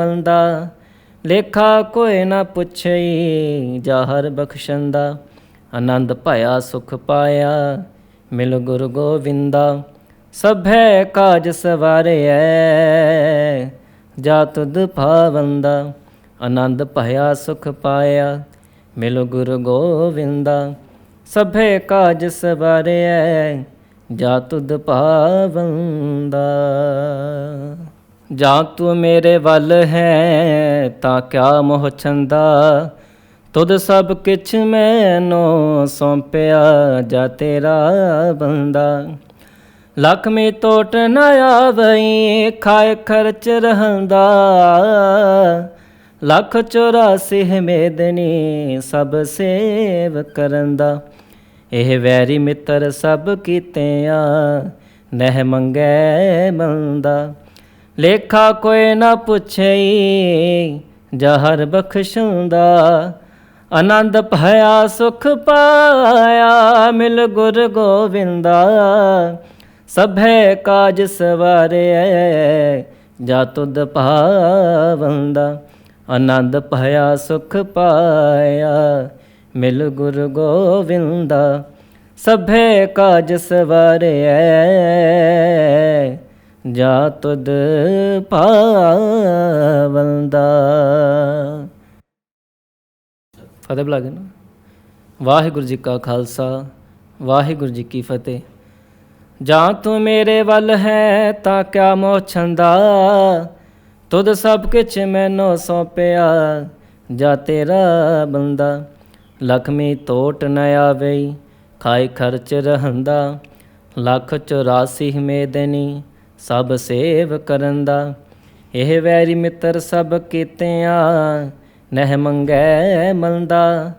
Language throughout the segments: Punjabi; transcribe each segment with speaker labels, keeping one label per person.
Speaker 1: ਬੰਦਾ, ਲੇਖਾ ਕੋਏ ਨਾ ਪੁੱਛਈ ਜਾਹਰ ਬਖਸ਼ੰਦਾ ਆਨੰਦ ਭਇਆ, ਸੁਖ ਪਾਇਆ। ਮਿਲ ਗੁਰ ਗੋਵਿੰਦਾ, ਸਭੈ ਕਾਜ ਸਵਾਰਿਐ। ਜਾ ਤੁਧ ਭਾਵੰਦਾ ਆਨੰਦ ਭਇਆ, ਸੁਖ ਪਾਇਆ। ਮਿਲ ਗੁਰ ਗੋਵਿੰਦਾ, ਸਭੈ ਕਾਜ ਸਵਾਰਿਐ। ਜਾ ਤੁਧ ਭਾਵੰਦਾ ਜਾਂ ਤੂੰ ਮੇਰੇ ਵੱਲ ਹੈ ਤਾਂ ਕਿਆ ਮੋਹ ਛੰਦਾ? ਤੁਧ ਸਭ ਕਿਛ ਮੈਨੂੰ ਸੌਂਪਿਆ ਜਾ ਤੇਰਾ ਬੰਦਾ। ਲੱਖ ਮੇ ਟੋਟ ਨ ਆਵਈ, ਖਾਏ ਖਰਚ ਰਹੰਦਾ। ਲੱਖ 84 ਮੇਦਨੀ ਸਭ ਸੇਵ ਕਰੰਦਾ। ਇਹ ਵੈਰੀ ਮਿੱਤਰ ਸਭ ਕੀਤਿਆਂ, ਨਹਿ ਮੰਗੈ ਮੰਦਾ। ਲੇਖਾ ਕੋਈ ਨਾ ਪੁੱਛਈ, ਜਹਰ ਬਖਸ਼ੁੰਦਾ। ਆਨੰਦ ਭਇਆ, ਸੁਖ ਪਾਇਆ, ਮਿਲ ਗੁਰ ਗੋਵਿੰਦਾ। ਸਭੇ ਕਾਜ ਸਵਾਰਿਐ ਜਾ ਤੁਧ ਭਾਵੰਦਾ। ਆਨੰਦ ਭਇਆ, ਸੁਖ ਪਾਇਆ, ਮਿਲ ਗੁਰ ਗੋਵਿੰਦਾ। ਸਭੇ ਕਾਜ ਸਵਾਰਿਐ ਜਾ ਤੁਧ ਪਾਵੰਦਾ ਫਤਿਹ ਬੁਲਾ ਨਾ। ਵਾਹਿਗੁਰੂ ਜੀ ਕਾ ਖਾਲਸਾ, ਵਾਹਿਗੁਰੂ ਜੀ ਕੀ ਫਤਿਹ। ਜਾਂ ਤੂੰ ਮੇਰੇ ਵੱਲ ਹੈ ਤਾਂ ਕਿਆ ਮੋਹ ਛੰਦਾ ਤੁਧ ਸਭ ਕੁਛ ਮੈਨੂੰ ਸੌਂਪਿਆ, ਜਾ ਤੇਰਾ ਬੰਦਾ। ਲਖਮੀ ਤੋਟ ਨ ਆਵੇ ਖਾਈ ਖਰਚ ਰਹੰਦਾ। ਲੱਖ 84 ਮੇਦਨੀ ਸਭ ਸੇਵ ਕਰਨ ਦਾ। ਇਹ ਵੈਰੀ ਮਿੱਤਰ ਸਭ ਕੀਤਿਆਂ, ਨਹਿ ਮੰਗੈ ਮੰਦਾ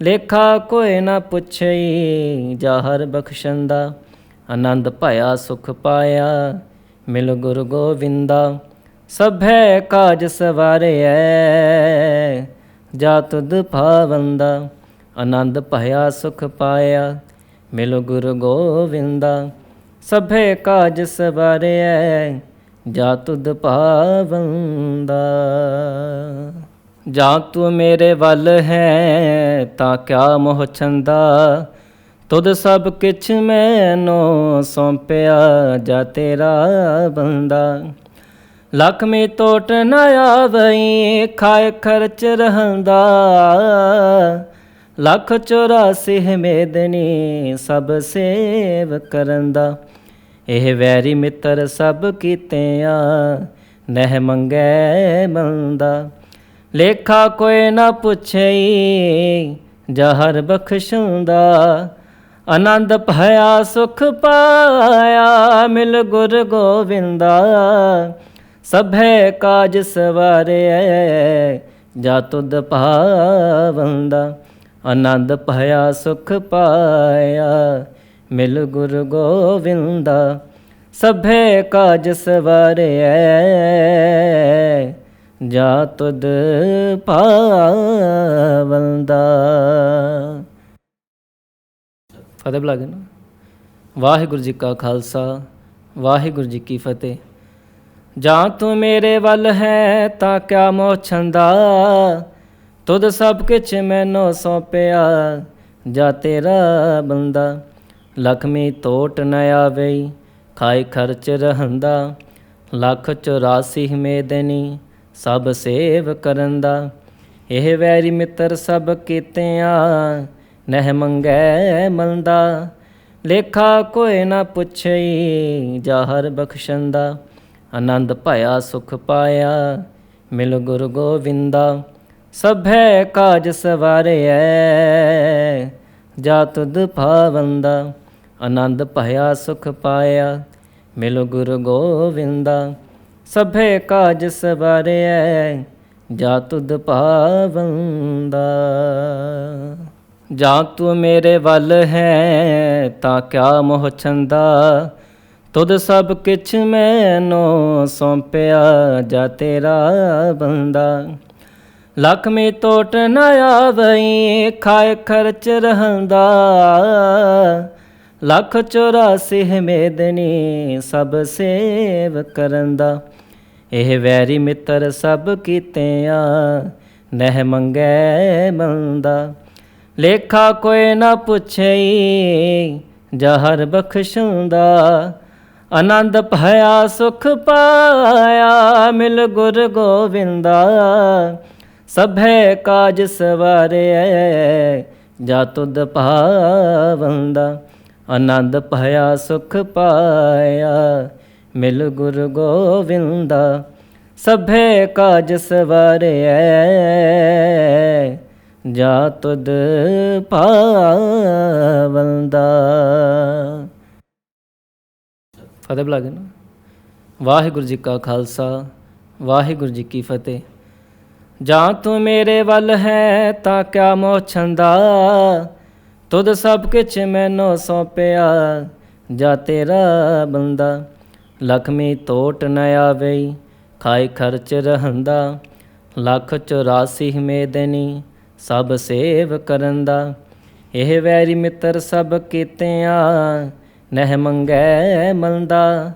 Speaker 1: ਲੇਖਾ ਕੋਏ ਨਾ ਪੁੱਛਈ ਜਾਹਰ ਬਖਸ਼ੰਦਾ ਆਨੰਦ ਭਇਆ ਸੁਖ ਪਾਇਆ, ਮਿਲ ਗੁਰ ਗੋਵਿੰਦਾ। ਸਭੈ ਕਾਜ ਸਵਾਰਿਐ, ਜਾ ਤੁਧ ਭਾਵੰਦਾ ਆਨੰਦ ਭਇਆ ਸੁਖ ਪਾਇਆ, ਮਿਲ ਗੁਰ ਗੋਵਿੰਦਾ। ਸਭੇ ਕਾਜ ਸਵਾਰਿਐ, ਜਾ ਤੁਧ ਭਾਵੰਦਾ ਜਾਂ ਤੂੰ ਮੇਰੇ ਵੱਲ ਹੈ, ਤਾਂ ਕਿਆ ਮੋਹ ਛੰਦਾ? ਤੁਧ ਸਭ ਕਿਛ ਮੈਨੋ ਸੌਂਪਿਆ, ਜਾ ਤੇਰਾ ਬੰਦਾ। ਲੱਖ ਮੇ ਟੋਟ ਨ ਆਵਈ, ਖਾਏ ਖਰਚ ਰਹੰਦਾ। ਲੱਖ 84 ਮੇਦਨੀ ਸਭ ਸੇਵ ਕਰਨ ਦਾ। ਇਹ ਵੈਰੀ ਮਿੱਤਰ ਸਭ ਕੀਤਿਆਂ ਨਹਿ ਮੰਗੈ ਮੰਦਾ। ਲੇਖਾ ਕੋਈ ਨਾ ਪੁੱਛਈ, ਜਹਰ ਬਖਸ਼ੁੰਦਾ। ਆਨੰਦ ਭਇਆ ਸੁਖ ਪਾਇਆ, ਮਿਲ ਗੁਰ ਗੋਵਿੰਦਾ। ਸਭੇ ਕਾਜ ਸਵਾਰਿਐ ਜਾ ਤੁਧ ਭਾਵੰਦਾ। ਆਨੰਦ ਭਇਆ, ਸੁਖ ਪਾਇਆ। ਮਿਲ ਗੁਰ ਗੋਵਿੰਦਾ, ਸਭੇ ਕਾਜ ਸਵਾਰਿਐ। ਜਾ ਤੁਧ ਭਾਵੰਦਾ ਫਤਿਹ ਬੁਲਾ ਗਏ ਨਾ ਵਾਹਿਗੁਰੂ ਜੀ ਕਾ ਖਾਲਸਾ, ਵਾਹਿਗੁਰੂ ਜੀ ਕੀ ਫਤਿਹ। ਜਾਂ ਤੂੰ ਮੇਰੇ ਵੱਲ ਹੈ ਤਾਂ ਕਿਆ ਮੋਹ ਤੁਧ ਸਭ ਕਿਛ ਮੈਨੂੰ ਸੌਂਪਿਆ, ਜਾ ਤੇਰਾ ਬੰਦਾ। ਲਖਮੀ ਤੋਟ ਨ ਆਵੇ ਖਾਈ ਖਰਚ ਰਹੰਦਾ। ਲੱਖ 84 ਮੇਦਨੀ ਸਭ ਸੇਵ ਕਰੰਦਾ। ਇਹ ਵੈਰੀ ਮਿੱਤਰ ਸਭ ਕੀਤਿਆਂ, ਨਹਿ ਮੰਗੈ ਮੰਦਾ ਲੇਖਾ ਕੋਈ ਨਾ ਪੁੱਛਈ ਜਾਹਰ ਬਖਸ਼ੰਦਾ। ਆਨੰਦ ਭਇਆ ਸੁਖ ਪਾਇਆ, ਮਿਲ ਗੁਰ ਗੋਵਿੰਦਾ। ਸਭੈ ਕਾਜ ਸਵਾਰਿਐ ਜਾ ਤੁਧ ਭਾਵੰਦਾ ਆਨੰਦ ਭਇਆ ਸੁਖ ਪਾਇਆ, ਮਿਲ ਗੁਰ ਗੋਵਿੰਦਾ। ਸਭੇ ਕਾਜ ਸਵਾਰਿਐ ਜਾ ਤੁਧ ਭਾਵੰਦਾ ਜਾਂ ਤੂੰ ਮੇਰੇ ਵੱਲ ਹੈ, ਤਾਂ ਕਿਆ ਮੋਹ ਛੰਦਾ? ਤੁਧ ਸਭ ਕਿਛ ਮੈਨੋ ਸੌਂਪਿਆ, ਜਾ ਤੇਰਾ ਬੰਦਾ। ਲੱਖ ਮੇ ਟੋਟ ਨ ਆਵਈ, ਖਾਏ ਖਰਚ ਰਹੰਦਾ। ਲੱਖ 84 ਮੇਦਨੀ, ਸਭ ਸੇਵ ਕਰੰਦਾ। ਇਹ ਵੈਰੀ ਮਿੱਤਰ ਸਭ ਕੀਤਿਆਂ, ਨਹਿ ਮੰਗੈ ਮੰਦਾ। ਲੇਖਾ ਕੋਈ ਨਾ ਪੁੱਛਈ, ਜਹਰ ਬਖਸ਼ੁੰਦਾ। ਆਨੰਦ ਭਇਆ ਸੁਖ ਪਾਇਆ, ਮਿਲ ਗੁਰ ਗੋਵਿੰਦਾ। ਸਭੇ ਕਾਜ ਸਵਾਰਿਐ ਜਾ ਤੁਧ ਭਾਵੰਦਾ ਆਨੰਦ ਭਇਆ ਸੁਖ ਪਾਇਆ। ਮਿਲ ਗੁਰ ਗੋਵਿੰਦਾ, ਸਭੇ ਕਾਜ ਸਵਾਰਿਐ ਜਾ ਤੁਧ ਭਾਵੰਦਾ ਫਤਿਹ ਬੁਲਾ ਕੇ ਨਾ। ਵਾਹਿਗੁਰੂ ਜੀ ਕਾ ਖਾਲਸਾ, ਵਾਹਿਗੁਰੂ ਜੀ ਕੀ ਫਤਿਹ। ਜਾਂ ਤੂੰ ਮੇਰੇ ਵੱਲ ਹੈ ਤਾਂ ਕਿਆ ਮੋਹ ਛੰਦਾ ਤੁਧ ਸਭ ਕੁਛ ਮੈਨੂੰ ਸੌਂਪਿਆ, ਜਾ ਤੇਰਾ ਬੰਦਾ? ਲਖਮੀ ਤੋਟ ਨ ਆਵੇ, ਖਾਈ ਖਰਚ ਰਹੰਦਾ। ਲੱਖ 84 ਮੇਦਨੀ ਸਭ ਸੇਵ ਕਰਨ ਦਾ ਇਹ ਵੈਰੀ ਮਿੱਤਰ ਸਭ ਕੀਤਿਆਂ, ਨਹਿ ਮੰਗੈ ਮੰਦਾ।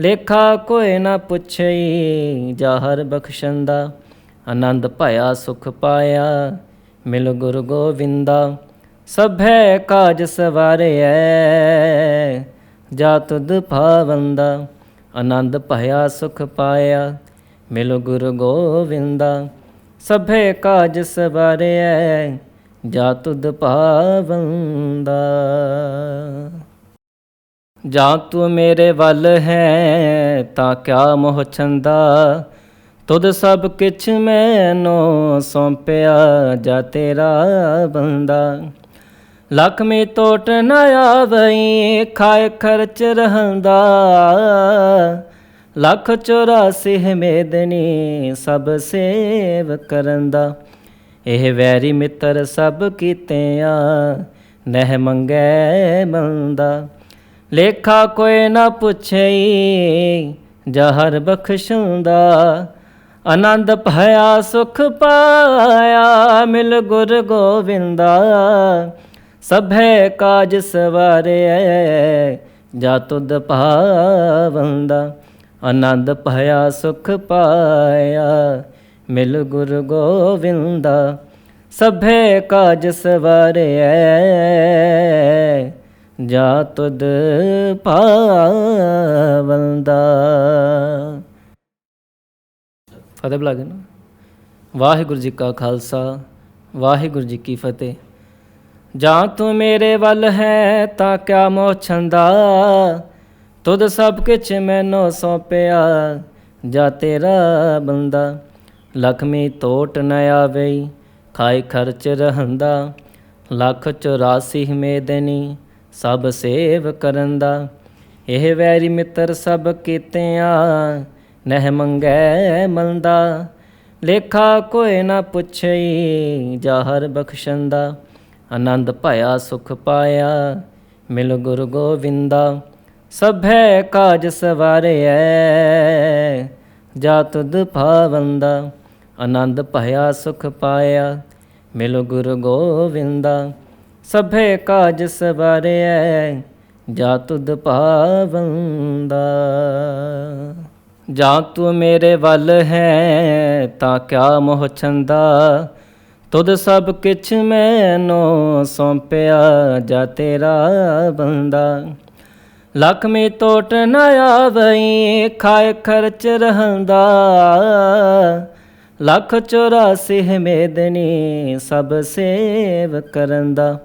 Speaker 1: ਲੇਖਾ ਕੋਈ ਨਾ ਪੁੱਛਈ, ਜਾ ਹਰ ਬਖਸ਼ੰਦਾ। ਆਨੰਦ ਭਇਆ, ਸੁਖ ਪਾਇਆ। ਮਿਲ ਗੁਰ ਗੋਵਿੰਦਾ, ਸਭੈ ਕਾਜ ਸਵਾਰਿਐ। ਜਾ ਤੁਧ ਭਾਵੰਦਾ, ਆਨੰਦ ਭਇਆ, ਸੁਖ ਪਾਇਆ। ਮਿਲ ਗੁਰ ਗੋਵਿੰਦਾ, ਸਭੇ ਕਾਜ ਸਵਾਰਿਐ। ਜਾ ਤੁਧ ਭਾਵੰਦਾ। ਜਾਂ ਤੂੰ ਮੇਰੇ ਵੱਲ ਹੈ, ਤਾਂ ਕਿਆ ਮੋਹ ਚੰਦਾ ਤੁਧ ਸਭ ਕਿਛ ਮੈਨੋ ਸੌਂਪਿਆ ਜਾ ਤੇਰਾ ਬੰਦਾ। ਲੱਖ ਮੇ ਟੋਟ ਨ ਆਵਈ, ਖਾਏ ਖਰਚ ਰਹੰਦਾ। ਲੱਖ 84 ਮੇਦਨੀ, ਸਭ ਸੇਵ ਕਰੰਦਾ। ਇਹ ਵੈਰੀ ਮਿੱਤਰ ਸਭ ਕੀਤਿਆਂ, ਨਹਿ ਮੰਗੈ ਮੰਦਾ। ਲੇਖਾ ਕੋਈ ਨਾ ਪੁੱਛਈ, ਜਹਰ ਬਖਸ਼ੁੰਦਾ। ਆਨੰਦ ਭਇਆ, ਸੁਖ ਪਾਇਆ, ਮਿਲ ਗੁਰ ਗੋਵਿੰਦਾ। ਸਭੇ ਕਾਜ ਸਵਾਰਿਐ ਜਾ ਤੁਧ ਭਾਵੰਦਾ। ਆਨੰਦ ਭਇਆ, ਸੁਖ ਪਾਇਆ, ਮਿਲ ਗੁਰ ਗੋਵਿੰਦਾ। ਸਭੇ ਕਾਜ ਸਵਾਰਿਐ ਜਾ ਤੁਧ ਭਾਵੰਦਾ। ਫਤਿਹ ਬੁਲਾ ਨਾ ਵਾਹਿਗੁਰੂ ਜੀ ਕਾ ਖਾਲਸਾ, ਵਾਹਿਗੁਰੂ ਜੀ ਕੀ ਫਤਿਹ। ਜਾਂ ਤੂੰ ਮੇਰੇ ਵੱਲ ਹੈ ਤਾਂ ਕਿਆ ਮੋਹ ਛੰਦਾ? ਤੁਧ ਸਭ ਕੁਛ ਮੈਨੂੰ ਸੌਪਿਆ, ਜਾ ਤੇਰਾ ਬੰਦਾ। ਲਖਮੀ ਤੋਟ ਨ ਆਵੇ ਖਾਈ ਖਰਚ ਰਹੰਦਾ। ਲੱਖ 84 ਮੇਦਨੀ ਸਭ ਸੇਵ ਕਰਨ ਦਾ। ਇਹ ਵੈਰੀ ਮਿੱਤਰ ਸਭ ਕੀਤਿਆਂ ਨਹਿ ਮੰਗੈ ਮੰਦਾ ਲੇਖਾ ਕੋਈ ਨਾ ਪੁੱਛਈ ਜਾਹਰ ਬਖਸ਼ੰਦਾ। ਆਨੰਦ ਭਇਆ ਸੁਖ ਪਾਇਆ ਮਿਲ ਗੁਰ ਗੋਵਿੰਦਾ। ਸਭੈ ਕਾਜ ਸਵਾਰਿਐ ਜਾ ਤੁਧ ਭਾਵੰਦਾ। ਆਨੰਦ ਭਇਆ ਸੁਖ ਪਾਇਆ ਮਿਲ ਗੁਰ ਗੋਵਿੰਦਾ। ਸਭੇ ਕਾਜ ਸਵਾਰਿਐ ਜਾ ਤੁਧ ਭਾਵੰਦਾ। ਜਾਂ ਤੂੰ ਮੇਰੇ ਵੱਲ ਹੈ ਤਾਂ ਕਿਆ ਮੋਹ ਛੰਦਾ? ਤੁਧ ਸਭ ਕਿਛ ਮੈਨੂੰ ਸੌਂਪਿਆ ਜਾ ਤੇਰਾ ਬੰਦਾ। ਲੱਖ ਮੇ ਟੋਟ ਨਾ ਆਵਈ, ਖਾਏ ਖਰਚ ਰਹੰਦਾ। ਲੱਖ 84 ਮੇਦਨੀ, ਸਭ ਸੇਵ ਕਰੰਦਾ।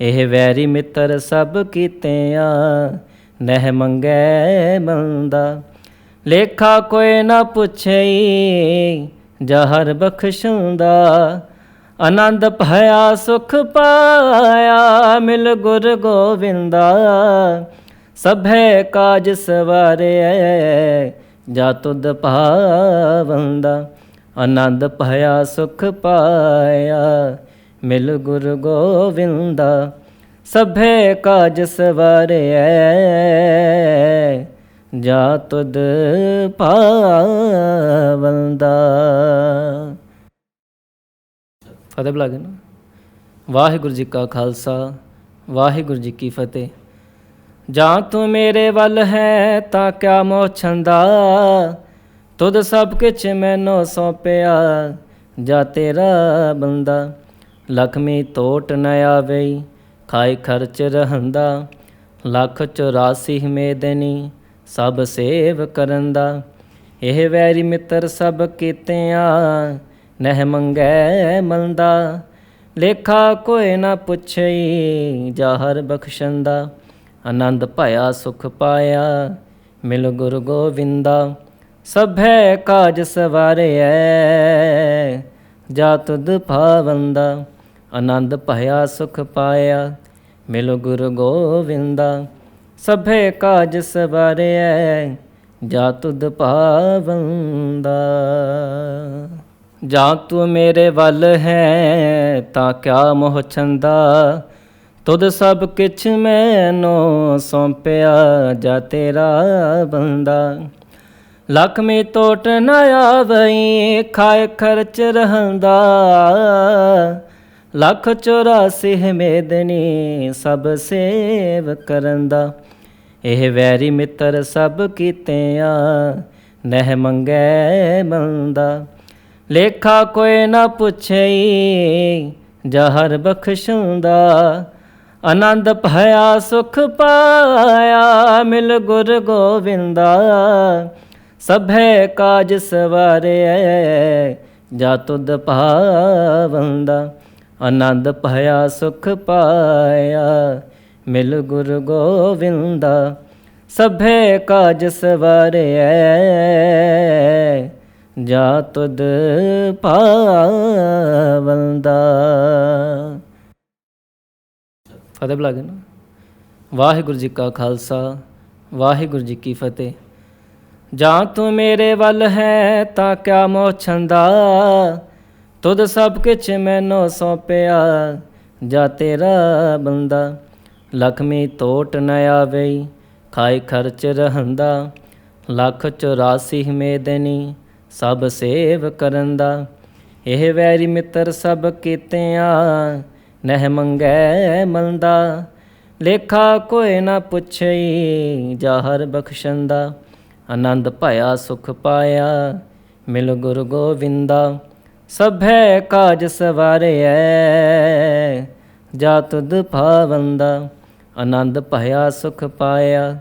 Speaker 1: ਇਹ ਵੈਰੀ ਮਿੱਤਰ ਸਭ ਕੀਤਿਆਂ, ਨਹਿ ਮੰਗੈ ਮੰਦਾ। ਲੇਖਾ ਕੋਈ ਨਾ ਪੁੱਛਈ, ਜਹਰ ਬਖਸ਼ੁੰਦਾ। ਆਨੰਦ ਭਇਆ, ਸੁਖ ਪਾਇਆ, ਮਿਲ ਗੁਰ ਗੋਵਿੰਦਾ। ਸਭੇ ਕਾਜ ਸਵਾਰਿਐ ਜਾ ਤੁਧ ਭਾਵੰਦਾ। ਆਨੰਦ ਭਇਆ, ਸੁਖ ਪਾਇਆ, ਮਿਲ ਗੁਰ ਗੋਵਿੰਦਾ। ਸਭੇ ਕਾਜ ਸਵਾਰਿਐ ਜਾ ਤੁਧ ਭਾਵੰਦਾ ਫਤਿਹ ਬੁਲਾ ਕੇ ਨਾ ਵਾਹਿਗੁਰੂ ਜੀ ਕਾ ਖਾਲਸਾ, ਵਾਹਿਗੁਰੂ ਜੀ ਕੀ ਫਤਿਹ। ਜਾਂ ਤੂੰ ਮੇਰੇ ਵੱਲ ਹੈ ਤਾਂ ਕਿਆ ਮੋਹ ਛੰਦਾ ਤੁਧ ਸਭ ਕਿਛ ਮੈਨੂੰ ਸੌਪਿਆ, ਜਾ ਤੇਰਾ ਬੰਦਾ। ਲਖਮੀ ਤੋਟ ਨ ਆਵੇ ਖਾਈ ਖਰਚ ਰਹੰਦਾ। ਲੱਖ 84 ਮੇਦਨੀ ਸਭ ਸੇਵ ਕਰਨ ਦਾ। ਇਹ ਵੈਰੀ ਮਿੱਤਰ ਸਭ ਕੀਤਿਆਂ ਨਹਿ ਮੰਗੈ ਮੰਦਾ ਲੇਖਾ ਕੋਇ ਨਾ ਪੁੱਛਈ ਜਾਹਰ ਬਖਸ਼ੰਦਾ ਆਨੰਦ ਭਇਆ ਸੁਖ ਪਾਇਆ ਮਿਲ ਗੁਰ ਗੋਵਿੰਦਾ। ਸਭੈ ਕਾਜ ਸਵਾਰਿਐ ਜਾ ਤੁਧ ਭਾਵੰਦਾ ਆਨੰਦ ਭਇਆ ਸੁਖ ਪਾਇਆ ਮਿਲ ਗੁਰ ਗੋਵਿੰਦਾ। ਸਭੇ ਕਾਜ ਸਵਾਰਿਐ, ਜਾ ਤੁਧ ਭਾਵੰਦਾ ਜਾਂ ਤੂੰ ਮੇਰੇ ਵੱਲ ਹੈ, ਤਾਂ ਕਿਆ ਮੋਹ ਛੰਦਾ। ਤੁਧ ਸਭ ਕਿਛ ਮੈਨੋ ਸੌਂਪਿਆ, ਜਾ ਤੇਰਾ ਬੰਦਾ। ਲੱਖ ਮੇ ਟੋਟ ਨ ਆਵਈ, ਖਾਏ ਖਰਚ ਰਹੰਦਾ। ਲੱਖ 84 ਮੇਦਨੀ ਸਭ ਸੇਵ ਕਰਨ ਦਾ। ਇਹ ਵੈਰੀ ਮਿੱਤਰ ਸਭ ਕੀਤਿਆਂ, ਨਹਿ ਮੰਗੈ ਮੰਦਾ। ਲੇਖਾ ਕੋਈ ਨਾ ਪੁੱਛਈ, ਜਹਰ ਬਖਸ਼ੁੰਦਾ। ਆਨੰਦ ਭਇਆ ਸੁਖ ਪਾਇਆ, ਮਿਲ ਗੁਰ ਗੋਵਿੰਦਾ। ਸਭੇ ਕਾਜ ਸਵਾਰਿਐ ਜਾ ਤੁਧ ਭਾਵੰਦਾ। ਆਨੰਦ ਭਇਆ ਸੁਖ ਪਾਇਆ। ਮਿਲ ਗੁਰ ਗੋਵਿੰਦਾ, ਸਭੇ ਕਾਜ ਸਵਾਰਿਐ। ਜਾ ਤੁਧ ਪਾਵੰਦਾ ਫਤਿਹ ਬੁਲਾ ਗਏ ਨਾ। ਵਾਹਿਗੁਰੂ ਜੀ ਕਾ ਖਾਲਸਾ, ਵਾਹਿਗੁਰੂ ਜੀ ਕੀ ਫਤਿਹ। ਜਾਂ ਤੂੰ ਮੇਰੇ ਵੱਲ ਹੈ ਤਾਂ ਕਿਆ ਮੋਹ ਤੁਧ ਸਭ ਕਿਛ ਮੈਨੂੰ ਸੌਪਿਆ, ਜਾ ਤੇਰਾ ਬੰਦਾ। ਲਖਮੀ ਤੋਟ ਨ ਆਵੇ ਖਾਈ ਖਰਚ ਰਹੰਦਾ। ਲੱਖ 84 ਮੇਦਨੀ ਸਭ ਸੇਵ ਕਰਨ ਦਾ ਇਹ ਵੈਰੀ ਮਿੱਤਰ ਸਭ ਕੀਤਿਆਂ, ਨਹਿ ਮੰਗੈ ਮੰਦਾ। ਲੇਖਾ ਕੋਇ ਨਾ ਪੁੱਛਈ, ਜਾ ਜਾਹਰ ਬਖਸ਼ੰਦਾ। ਆਨੰਦ ਭਇਆ ਸੁਖ ਪਾਇਆ, ਮਿਲ ਗੁਰ ਗੋਵਿੰਦਾ। ਸਭੈ ਕਾਜ ਸਵਾਰਿਐ ਜਾ ਤੁਧ ਭਾਵੰਦਾ ਆਨੰਦ ਭਇਆ ਸੁਖ ਪਾਇਆ,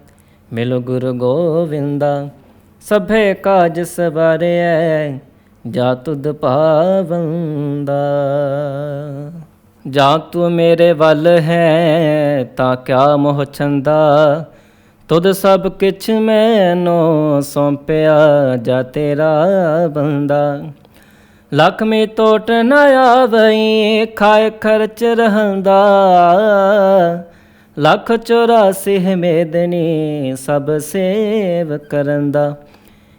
Speaker 1: ਮਿਲ ਗੁਰ ਗੋਵਿੰਦਾ ਸਭੇ ਕਾਜ ਸਵਾਰਿਐ ਜਾ ਤੁਧ ਭਾਵੰਦਾ ਜਾਂ ਤੂੰ ਮੇਰੇ ਵੱਲ ਹੈ, ਤਾਂ ਕਿਆ ਮੋਹ ਛੰਦਾ? ਤੁਧ ਸਭ ਕਿਛ ਮੈਨੋ ਸੌਂਪਿਆ, ਜਾ ਤੇਰਾ ਬੰਦਾ। ਲੱਖ ਮੇ ਟੋਟ ਨਾ ਆਵਈ, ਖਾਏ ਖਰਚ ਰਹੰਦਾ। ਲੱਖ 84 ਮੇਦਨੀ, ਸਭ ਸੇਵ ਕਰੰਦਾ।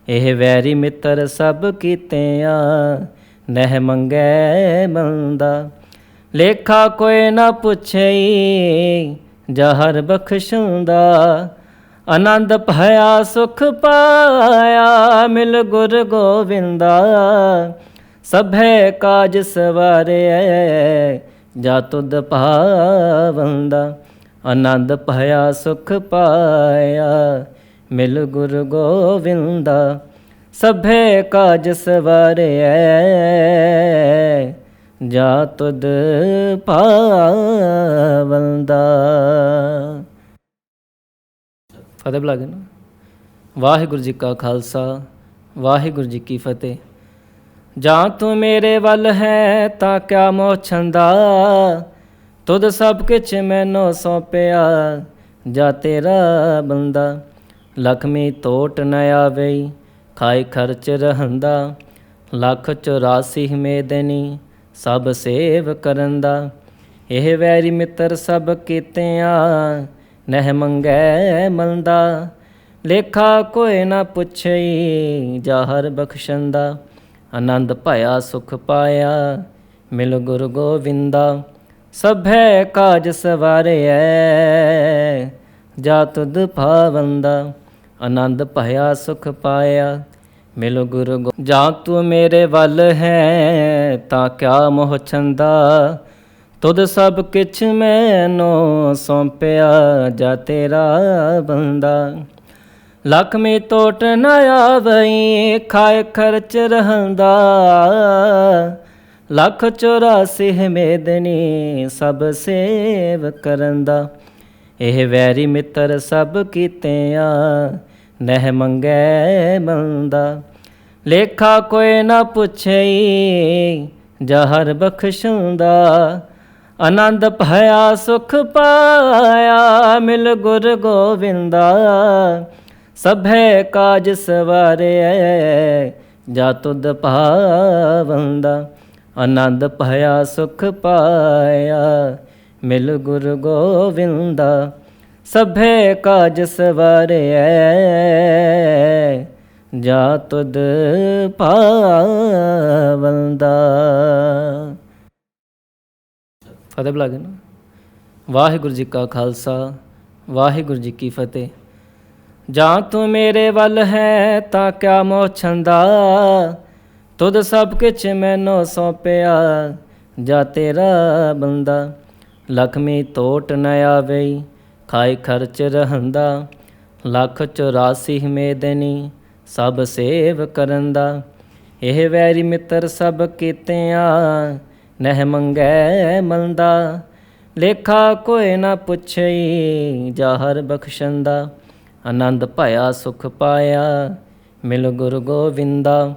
Speaker 1: ਇਹ ਵੈਰੀ ਮਿੱਤਰ ਸਭ ਕੀਤਿਆਂ, ਨਹਿ ਮੰਗੈ ਮੰਦਾ। ਲੇਖਾ ਕੋਈ ਨਾ ਪੁੱਛਈ, ਜਹਰ ਬਖਸ਼ੁੰਦਾ। ਆਨੰਦ ਭਇਆ ਸੁਖ ਪਾਇਆ, ਮਿਲ ਗੁਰ ਗੋਵਿੰਦਾ। ਸਭੇ ਕਾਜ ਸਵਾਰਿਐ ਜਾ ਤੁਧ ਭਾਵੰਦਾ ਆਨੰਦ ਭਇਆ ਸੁਖ ਪਾਇਆ, ਮਿਲ ਗੁਰ ਗੋਵਿੰਦਾ, ਸਭੇ ਕਾਜ ਸਵਾਰਿਐ ਜਾ ਤੁਧ ਭਾਵੰਦਾ ਫਤਿਹ ਬੁਲਾ ਗਏ ਵਾਹਿਗੁਰੂ ਜੀ ਕਾ ਖਾਲਸਾ, ਵਾਹਿਗੁਰੂ ਜੀ ਕੀ ਫਤਿਹ। ਜਾਂ ਤੂੰ ਮੇਰੇ ਵੱਲ ਹੈ ਤਾਂ ਕਿਆ ਮੋਹ ਛੰਦਾ ਤੁਧ ਸਭ ਕੁਛ ਮੈਨੂੰ ਸੌਪਿਆ ਜਾ ਤੇਰਾ ਬੰਦਾ। ਲਖਮੀ ਤੋਟ ਨ ਆਵੇ ਖਾਈ ਖਰਚ ਰਹੰਦਾ। ਲੱਖ 84 ਮੇਦਨੀ ਸਭ ਸੇਵ ਕਰੰਦਾ। ਇਹ ਵੈਰੀ ਮਿੱਤਰ ਸਭ ਕੀਤਿਆਂ, ਨਹਿ ਮੰਗੈ ਮੰਦਾ ਲੇਖਾ ਕੋਈ ਨਾ ਪੁੱਛਈ ਜਾਹਰ ਬਖਸ਼ੰਦਾ। ਆਨੰਦ ਭਇਆ, ਸੁਖ ਪਾਇਆ। ਮਿਲ ਗੁਰ ਗੋਵਿੰਦਾ, ਸਭੈ ਕਾਜ ਸਵਾਰਿਐ। ਜਾ ਤੁਧ ਭਾਵੰਦਾ, ਆਨੰਦ ਭਇਆ, ਸੁਖ ਪਾਇਆ। ਮਿਲ ਗੁਰ ਗੋ, ਜਾਂ ਤੂੰ ਮੇਰੇ ਵੱਲ ਹੈ, ਤਾਂ ਕਿਆ ਮੋਹ ਛੰਦਾ। ਤੁਧ ਸਭ ਕਿਛ ਮੈਨੋ ਸੌਂਪਿਆ, ਜਾ ਤੇਰਾ ਬੰਦਾ। ਲਖਮੀ ਟੋਟ ਨਾ ਆਵਈ, ਖਾਏ ਖਰਚ ਰਹੰਦਾ। ਲੱਖ 84 ਮੇਦਨੀ, ਸਭ ਸੇਵ ਕਰੰਦਾ। ਇਹ ਵੈਰੀ ਮਿੱਤਰ ਸਭ ਕੀਤਿਆਂ, ਨਹਿ ਮੰਗੈ ਮੰਦਾ। ਲੇਖਾ ਕੋਈ ਨਾ ਪੁੱਛਈ, ਜਹਰ ਬਖਸ਼ੁੰਦਾ। ਆਨੰਦ ਭਇਆ ਸੁਖ ਪਾਇਆ, ਮਿਲ ਗੁਰ ਗੋਵਿੰਦਾ। ਸਭੇ ਕਾਜ ਸਵਾਰਿਐ ਜਾ ਤੁਧ ਭਾਵੰਦਾ ਆਨੰਦ ਭਇਆ ਸੁਖ ਪਾਇਆ, ਮਿਲ ਗੁਰ ਗੋਵਿੰਦਾ, ਸਭੇ ਕਾਜ ਸਵਾਰਿਐ ਜਾ ਤੁਧ ਭਾਵੰਦਾ ਫਤਿਹ ਬੁਲਾ ਗਏ ਵਾਹਿਗੁਰੂ ਜੀ ਕਾ ਖਾਲਸਾ, ਵਾਹਿਗੁਰੂ ਜੀ ਕੀ ਫਤਿਹ। ਜਾਂ ਤੂੰ ਮੇਰੇ ਵੱਲ ਹੈ ਤਾਂ ਕਿਆ ਮੋਹ ਛੰਦਾ ਤੁਧ ਸਭ ਕੁਛ ਮੈਨੂੰ ਸੌਂਪਿਆ, ਜਾ ਤੇਰਾ ਬੰਦਾ? ਲਖਮੀ ਤੋਟ ਨ ਆਵਈ ਖਾਈ ਖਰਚ ਰਹੰਦਾ। ਲੱਖ 84 ਮੇਦਨੀ ਸਭ ਸੇਵ ਕਰੰਦਾ। ਇਹ ਵੈਰੀ ਮਿੱਤਰ ਸਭ ਕੀਤਿਆ ਨਹਿ ਮੰਗੈ ਮੰਦਾ। ਲੇਖਾ ਕੋਈ ਨਾ ਪੁੱਛਈ, ਜਾ ਹਰ ਬਖਸ਼ੰਦਾ। ਆਨੰਦ ਭਇਆ, ਸੁਖ ਪਾਇਆ। ਮਿਲ ਗੁਰ ਗੋਵਿੰਦਾ,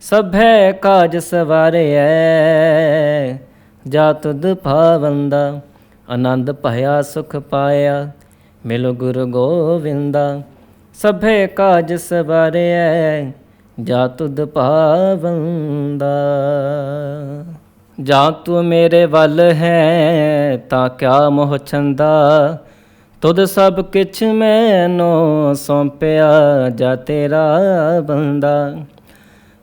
Speaker 1: ਸਭੈ ਕਾਜ ਸਵਾਰਿਐ। ਜਾ ਤੁਧ ਭਾਵੰਦਾ, ਆਨੰਦ ਭਇਆ, ਸੁਖ ਪਾਇਆ। ਮਿਲ ਗੁਰ ਗੋਵਿੰਦਾ, ਸਭੇ ਕਾਜ ਸਵਾਰਿਐ। ਜਾ ਤੁਧ ਭਾਵੰਦਾ। ਜਾਂ ਤੂੰ ਮੇਰੇ ਵੱਲ ਹੈ, ਤਾਂ ਕਿਆ ਮੋਹ ਚੰਦਾ ਤੁਧ ਸਭ ਕਿਛ ਮੈਨੋ ਸੌਂਪਿਆ ਜਾ ਤੇਰਾ ਬੰਦਾ।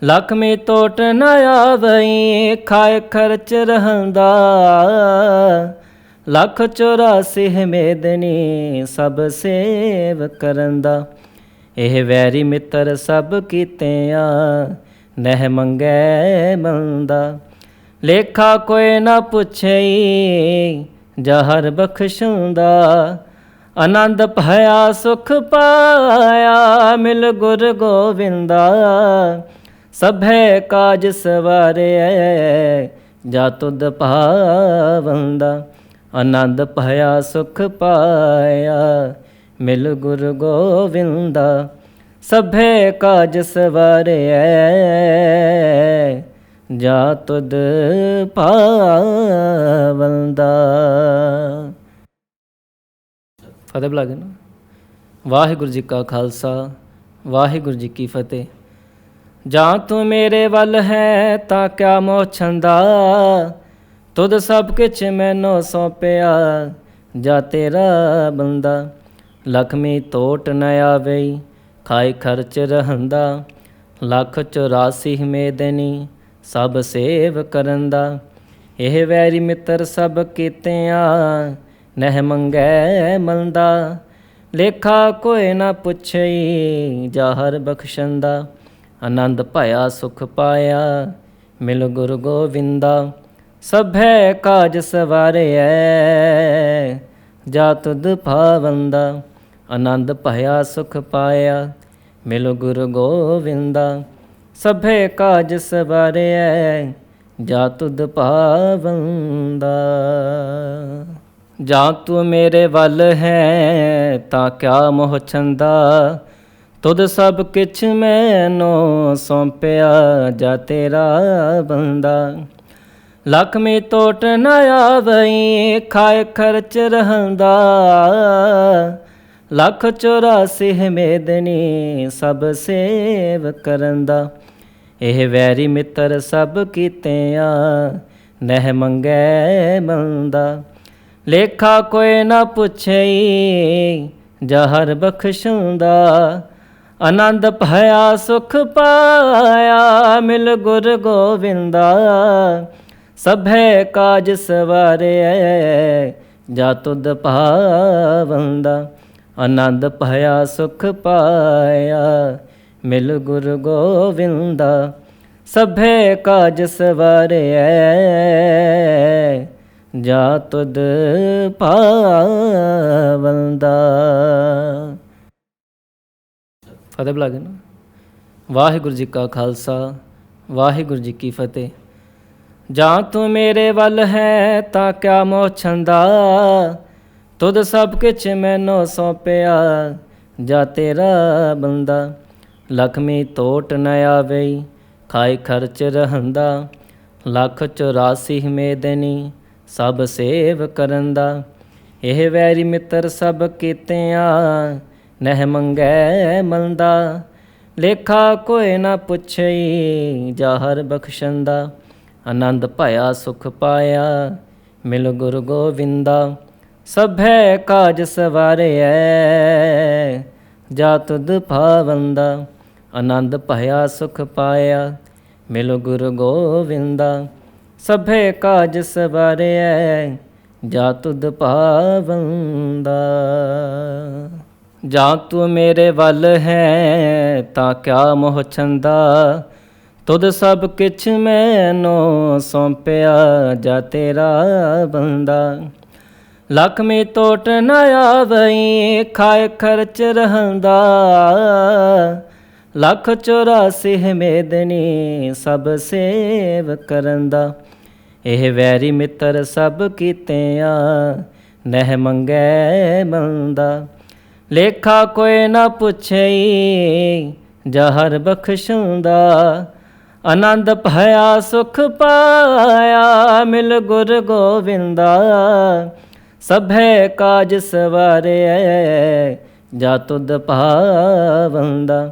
Speaker 1: ਲੱਖ ਲਖਮੀ ਟੋਟ ਨ ਆਵਈ, ਖਾਏ ਖਰਚ ਰਹੰਦਾ। ਲੱਖ 84 ਮੇਦਨੀ, ਸਭ ਸੇਵ ਕਰੰਦਾ। ਇਹ ਵੈਰੀ ਮਿੱਤਰ ਸਭ ਕੀਤਿਆਂ, ਨਹਿ ਮੰਗੈ ਮੰਦਾ। ਲੇਖਾ ਕੋਈ ਨਾ ਪੁੱਛਈ, ਜਹਰ ਬਖਸ਼ੁੰਦਾ। ਆਨੰਦ ਭਇਆ, ਸੁਖ ਪਾਇਆ, ਮਿਲ ਗੁਰ ਗੋਵਿੰਦਾ। ਸਭੇ ਕਾਜ ਸਵਾਰਿਐ ਜਾ ਤੁਧ ਭਾਵੰਦਾ। ਆਨੰਦ ਭਇਆ, ਸੁਖ ਪਾਇਆ, ਮਿਲ ਗੁਰ ਗੋਵਿੰਦਾ। ਸਭੇ ਕਾਜ ਸਵਾਰਿਐ ਜਾ ਤੁਧ ਭਾਵੰਦਾ। ਫਤਿਹ ਬੁਲਾ ਕੇ ਨਾ। ਵਾਹਿਗੁਰੂ ਜੀ ਕਾ ਖਾਲਸਾ, ਵਾਹਿਗੁਰੂ ਜੀ ਕੀ ਫਤਿਹ। ਜਾਂ ਤੂੰ ਮੇਰੇ ਵੱਲ ਹੈ ਤਾਂ ਕਿਆ ਮੋਹ ਛੰਦਾ ਤੁਧ ਸਭ ਕੁਛ ਮੈਨੂੰ ਸੌਂਪਿਆ, ਜਾ ਤੇਰਾ ਬੰਦਾ। ਲਖਮੀ ਤੋਟ ਨ ਆਵਈ ਖਾਈ ਖਰਚ ਰਹੰਦਾ। ਲੱਖ 84 ਮੇਦਨੀ ਸਭ ਸੇਵ ਕਰੰਦਾ ਇਹ ਵੈਰੀ ਮਿੱਤਰ ਸਭ ਕੀਤਿਆਂ ਨਹਿ ਮੰਗੈ ਮੰਦਾ, ਲੇਖਾ ਕੋਈ ਨਾ ਪੁੱਛਈ ਜਾਹਰ ਬਖਸ਼ੰਦਾ। ਆਨੰਦ ਭਇਆ, ਸੁਖ ਪਾਇਆ, ਮਿਲ ਗੁਰ ਗੋਵਿੰਦਾ। ਸਭੈ ਕਾਜ ਸਵਾਰਿਐ ਜਾ ਤੁਧ ਭਾਵੰਦਾ। ਆਨੰਦ ਭਇਆ, ਸੁਖ ਪਾਇਆ, ਮਿਲ ਗੁਰ ਗੋਵਿੰਦਾ। ਸਭੇ ਕਾਜ ਸਵਾਰਿਐ ਜਾ ਤੁਧ ਭਾਵੰਦਾ। ਜਾਂ ਤੂੰ ਮੇਰੇ ਵੱਲ ਹੈ ਤਾਂ ਕਿਆ ਮੋਹ ਛੰਦਾ? ਤੁਧ ਸਭ ਕਿਛ ਮੈਨੂੰ ਸੌਂਪਿਆ ਜਾ ਤੇਰਾ ਬੰਦਾ। ਲੱਖ ਲਖਮੀ ਟੋਟ ਨਾ ਆਵਈ, ਖਾਏ ਖਰਚ ਰਹੰਦਾ। ਲੱਖ 84 ਮੇਦਨੀ, ਸਭ ਸੇਵ ਕਰੰਦਾ। ਇਹ ਵੈਰੀ ਮਿੱਤਰ ਸਭ ਕੀਤਿਆਂ, ਨਹਿ ਮੰਗੈ ਮੰਦਾ। ਲੇਖਾ ਕੋਈ ਨਾ ਪੁੱਛਈ, ਜਹਰ ਬਖਸ਼ੁੰਦਾ। ਆਨੰਦ ਭਇਆ, ਸੁਖ ਪਾਇਆ, ਮਿਲ ਗੁਰ ਗੋਵਿੰਦਾ। ਸਭੇ ਕਾਜ ਸਵਾਰਿਐ ਜਾ ਤੁਧ ਭਾਵੰਦਾ। ਆਨੰਦ ਭਇਆ, ਸੁਖ ਪਾਇਆ, ਮਿਲ ਗੁਰ ਗੋਵਿੰਦਾ। ਸਭੇ ਕਾਜ ਸਵਾਰਿਐ ਜਾ ਤੁਧ ਭਾਵੰਦਾ ਫਤਿਹ ਬੁਲਾ ਨਾ ਵਾਹਿਗੁਰੂ ਜੀ ਕਾ ਖਾਲਸਾ, ਵਾਹਿਗੁਰੂ ਜੀ ਕੀ ਫਤਿਹ। ਜਾਂ ਤੂੰ ਮੇਰੇ ਵੱਲ ਹੈ ਤਾਂ ਕਿਆ ਮੋਹ ਛੰਦਾ ਤੁਧ ਸਭ ਕੁਛ ਮੈਨੂੰ ਸੌਪਿਆ, ਜਾ ਤੇਰਾ ਬੰਦਾ। ਲਖਮੀ ਤੋਟ ਨ ਆਵੇ ਖਾਈ ਖਰਚ ਰਹੰਦਾ। ਲੱਖ 84 ਮੇਦਨੀ ਸਭ ਸੇਵ ਕਰਨ ਦਾ। ਇਹ ਵੈਰੀ ਮਿੱਤਰ ਸਭ ਕੀਤਿਆਂ ਨਹਿ ਮੰਗੈ ਮੰਦਾ ਲੇਖਾ ਕੋਏ ਨਾ ਪੁੱਛਈ ਜਾਹਰ ਬਖਸ਼ੰਦਾ ਆਨੰਦ ਭਇਆ ਸੁਖ ਪਾਇਆ ਮਿਲ ਗੁਰ ਗੋਵਿੰਦਾ। ਸਭੈ ਕਾਜ ਸਵਾਰਿਐ ਜਾ ਤੁਧ ਭਾਵੰਦਾ ਆਨੰਦ ਭਇਆ ਸੁਖ ਪਾਇਆ ਮਿਲ ਗੁਰ ਗੋਵਿੰਦਾ। ਸਭੇ ਕਾਜ ਸਵਾਰਿਐ, ਜਾ ਤੁਧ ਭਾਵੰਦਾ ਜਾਂ ਤੂੰ ਮੇਰੇ ਵੱਲ ਹੈ, ਤਾਂ ਕਿਆ ਮੋਹ ਛੰਦਾ। ਤੁਧ ਸਭ ਕਿਛ ਮੈਨੋ ਸੌਂਪਿਆ, ਜਾ ਤੇਰਾ ਬੰਦਾ। ਲੱਖ ਮੇ ਟੋਟ ਨ ਆਵਈ, ਖਾਏ ਖਰਚ ਰਹੰਦਾ। ਲੱਖ 84 ਮੇਦਨੀ ਸਭ ਸੇਵ ਕਰਨ ਦਾ। ਇਹ ਵੈਰੀ ਮਿੱਤਰ ਸਭ ਕੀਤਿਆਂ ਨਹਿ ਮੰਗੈ ਮੰਦਾ ਲੇਖਾ ਕੋਈ ਨਾ ਪੁੱਛਈ, ਜਹਰ ਬਖਸ਼ੁੰਦਾ। ਆਨੰਦ ਭਇਆ ਸੁਖ ਪਾਇਆ, ਮਿਲ ਗੁਰ ਗੋਵਿੰਦਾ। ਸਭੇ ਕਾਜ ਸਵਾਰਿਐ ਜਾ ਤੁਧ ਭਾਵੰਦਾ।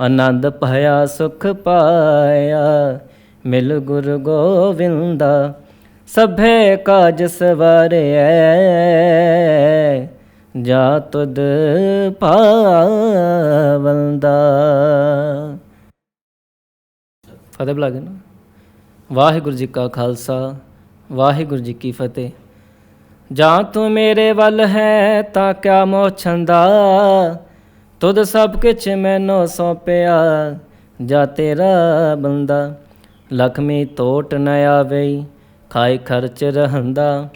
Speaker 1: ਆਨੰਦ ਪਾਇਆ ਸੁਖ ਪਾਇਆ। ਮਿਲ ਗੁਰ ਗੋਵਿੰਦਾ, ਸਭੇ ਕਾਜ ਸਵਾਰਿਐ। ਜਾ ਤੁਧ ਭਾਵੰਦਾ ਫਤਿਹ ਬੁਲਾ ਨਾ। ਵਾਹਿਗੁਰੂ ਜੀ ਕਾ ਖਾਲਸਾ, ਵਾਹਿਗੁਰੂ ਜੀ ਕੀ ਫਤਿਹ। ਜਾਂ ਤੂੰ ਮੇਰੇ ਵੱਲ ਹੈ ਤਾਂ ਕਿਆ ਮੋਹ ਤੁਧ ਸਭ ਕਿਛ ਮੈਨੋ ਸੌਪਿਆ, ਜਾ ਤੇਰਾ ਬੰਦਾ। ਲਖਮੀ ਤੋਟ ਨ ਆਵੇ, ਖਾਈ ਖਰਚ ਰਹੰਦਾ।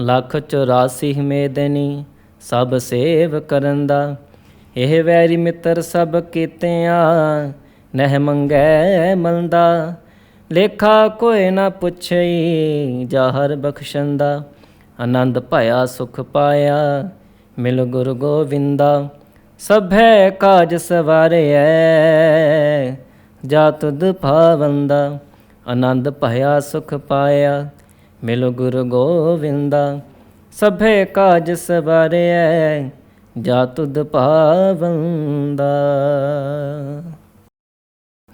Speaker 1: ਲੱਖ 84 ਮੇਦਨੀ ਸਭ ਸੇਵ ਕਰੰਦਾ। ਇਹ ਵੈਰੀ ਮਿੱਤਰ ਸਭ ਕੀਤਿਆਂ, ਨਹਿ ਮੰਗੈ ਮੰਦਾ। ਲੇਖਾ ਕੋਏ ਨਾ ਪੁੱਛਈ ਜਾਹਰ ਬਖਸ਼ੰਦਾ। ਆਨੰਦ ਭਇਆ ਸੁਖ ਪਾਇਆ, ਮਿਲ ਗੁਰ ਗੋਵਿੰਦਾ। ਸਭੈ ਕਾਜ ਸਵਾਰਿਐ ਜਾ ਤੁਧ ਭਾਵੰਦਾ ਆਨੰਦ ਭਇਆ ਸੁਖ ਪਾਇਆ, ਮਿਲ ਗੁਰ ਗੋਵਿੰਦਾ ਸਭੇ ਕਾਜ ਸਵਾਰਿਐ ਜਾ ਤੁਧ ਭਾਵੰਦਾ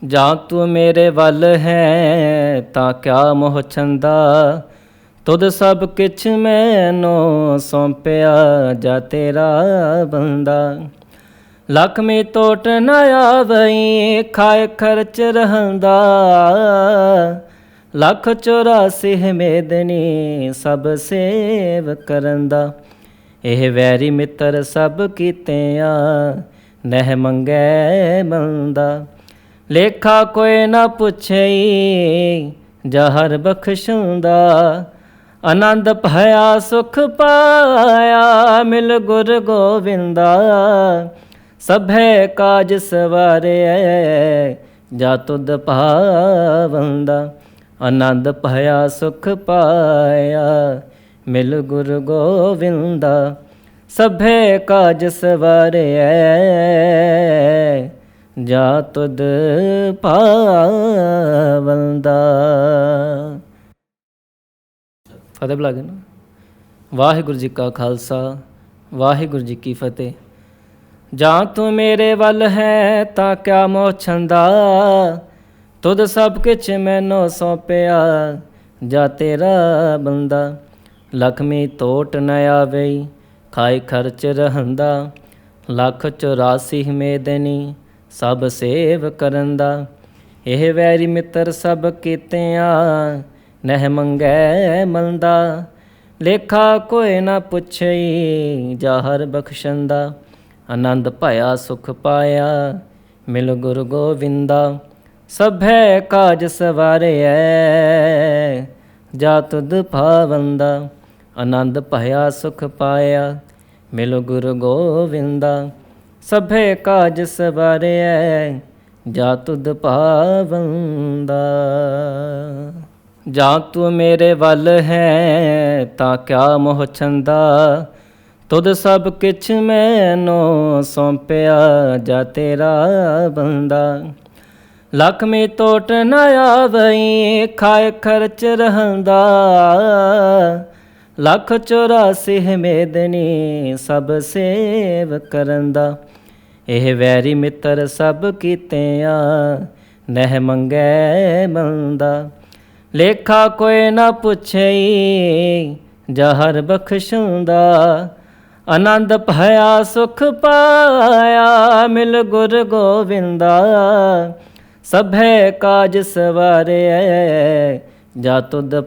Speaker 1: ਜਾਂ ਤੂੰ ਮੇਰੇ ਵੱਲ ਹੈ, ਤਾਂ ਕਿਆ ਮੋਹ ਚੰਦਾ ਤੁਧ ਸਭ ਕਿਛ ਮੈਨੋ ਸੌਂਪਿਆ, ਜਾ ਤੇਰਾ ਬੰਦਾ। ਲੱਖ ਮੇ ਟੋਟ ਨ ਆਵਈ, ਖਾਏ ਖਰਚ ਰਹੰਦਾ। ਲੱਖ 84 ਮੇਦਨੀ, ਸਭ ਸੇਵ ਕਰੰਦਾ। ਇਹ ਵੈਰੀ ਮਿੱਤਰ ਸਭ ਕੀਤਿਆਂ, ਨਹਿ ਮੰਗੈ ਮੰਦਾ। ਲੇਖਾ ਕੋਈ ਨਾ ਪੁੱਛਈ, ਜਹਰ ਬਖਸ਼ੁੰਦਾ। ਆਨੰਦ ਭਇਆ ਸੁਖ ਪਾਇਆ, ਮਿਲ ਗੁਰ ਗੋਵਿੰਦਾ। ਸਭੇ ਕਾਜ ਸਵਾਰਿਐ ਜਾ ਤੁਧ ਭਾਵੰਦਾ ਆਨੰਦ ਭਇਆ ਸੁਖ ਪਾਇਆ। ਮਿਲ ਗੁਰ ਗੋਵਿੰਦਾ ਸਭੇ ਕਾਜ ਸਵਾਰਿਐ ਜਾ ਤੁਧ ਭਾਵੰਦਾ ਫਤਿਹ ਬੁਲਾ ਕੇ ਵਾਹਿਗੁਰੂ ਜੀ ਕਾ ਖਾਲਸਾ, ਵਾਹਿਗੁਰੂ ਜੀ ਕੀ ਫਤਿਹ। ਜਾਂ ਤੂੰ ਮੇਰੇ ਵੱਲ ਹੈ ਤਾਂ ਕਿਆ ਮੋਹ ਛੰਦਾ ਤੁਧ ਸਭ ਕੁਛ ਮੈਨੂੰ ਸੌਪਿਆ, ਜਾ ਤੇਰਾ ਬੰਦਾ? ਲਖਮੀ ਤੋਟ ਨ ਆਵੇ ਖਾਈ ਖਰਚ ਰਹੰਦਾ। ਲੱਖ 84 ਮੇਦਨੀ ਸਭ ਸੇਵ ਕਰੰਦਾ। ਇਹ ਵੈਰੀ ਮਿੱਤਰ ਸਭ ਕੀਤਿਆਂ, ਨਹਿ ਮੰਗੈ ਮੰਦਾ ਲੇਖਾ ਕੋਈ ਨਾ ਪੁੱਛਈ, ਜਾ ਜਾਹਰ ਬਖਸ਼ੰਦਾ। ਆਨੰਦ ਭਇਆ, ਸੁਖ ਪਾਇਆ। ਮਿਲ ਗੁਰ ਗੋਵਿੰਦਾ, ਸਭੈ ਕਾਜ ਸਵਾਰਿਐ ਜਾ ਤੁਧ ਭਾਵੰਦਾ, ਆਨੰਦ ਭਇਆ, ਸੁਖ ਪਾਇਆ। ਮਿਲ ਗੁਰ ਗੋਵਿੰਦਾ, ਸਭੇ ਕਾਜ ਸਵਾਰਿਐ ਜਾ ਤੁਧ ਪਾਵੰਦਾ ਜਾਂ ਤੂੰ ਮੇਰੇ ਵੱਲ ਹੈ, ਤਾਂ ਕਿਆ ਮੋਹ ਚੰਦਾ ਤੁਧ ਸਭ ਕਿਛ ਮੈਨੋ ਸੌਂਪਿਆ ਜਾ ਤੇਰਾ ਬੰਦਾ। ਲੱਖ ਮੇ ਟੋਟ ਨਾ ਆਵਈ, ਖਾਏ ਖਰਚ ਰਹੰਦਾ। ਲੱਖ 84 ਮੇਦਨੀ ਸਭ ਸੇਵ ਕਰੰਦਾ। ਇਹ ਵੈਰੀ ਮਿੱਤਰ ਸਭ ਕੀਤਿਆਂ, ਨਹਿ ਮੰਗੈ ਮੰਦਾ। ਲੇਖਾ ਕੋਈ ਨਾ ਪੁੱਛਈ, ਜਹਰ ਬਖਸ਼ੁੰਦਾ। ਆਨੰਦ ਭਇਆ ਸੁਖ ਪਾਇਆ ਮਿਲ ਗੁਰ ਗੋਵਿੰਦਾ। ਸਭੇ ਕਾਜ ਸਵਾਰਿਐ ਜਾ ਤੁਧ